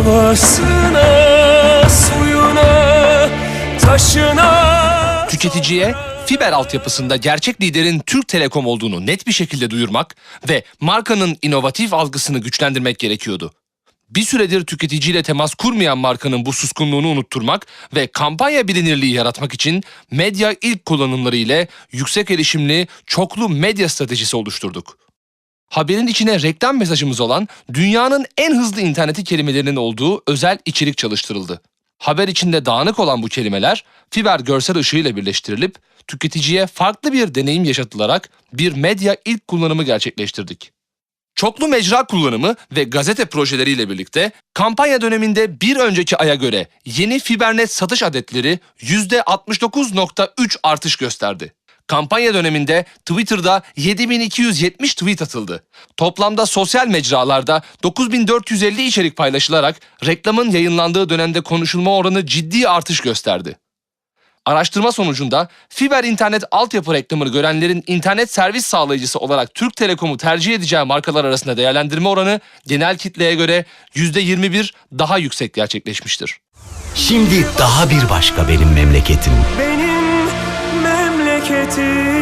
Havasına, suyuna, taşına Tüketiciye fiber altyapısında gerçek liderin Türk Telekom olduğunu net bir şekilde duyurmak ve markanın inovatif algısını güçlendirmek gerekiyordu. Bir süredir tüketiciyle temas kurmayan markanın bu suskunluğunu unutturmak ve kampanya bilinirliği yaratmak için medya ilk kullanımları ile yüksek erişimli çoklu medya stratejisi oluşturduk. Haberin içine reklam mesajımız olan dünyanın en hızlı interneti kelimelerinin olduğu özel içerik çalıştırıldı. Haber içinde dağınık olan bu kelimeler fiber görsel ışığıyla birleştirilip tüketiciye farklı bir deneyim yaşatılarak bir medya ilk kullanımı gerçekleştirdik. Çoklu mecra kullanımı ve gazete projeleriyle birlikte kampanya döneminde bir önceki aya göre yeni fibernet satış adetleri %69.3 artış gösterdi. Kampanya döneminde Twitter'da 7270 tweet atıldı. Toplamda sosyal mecralarda 9450 içerik paylaşılarak reklamın yayınlandığı dönemde konuşulma oranı ciddi artış gösterdi. Araştırma sonucunda fiber internet altyapı reklamını görenlerin internet servis sağlayıcısı olarak Türk Telekom'u tercih edeceği markalar arasında değerlendirme oranı genel kitleye göre %21 daha yüksek gerçekleşmiştir. Şimdi daha bir başka benim memleketim. benim memleketim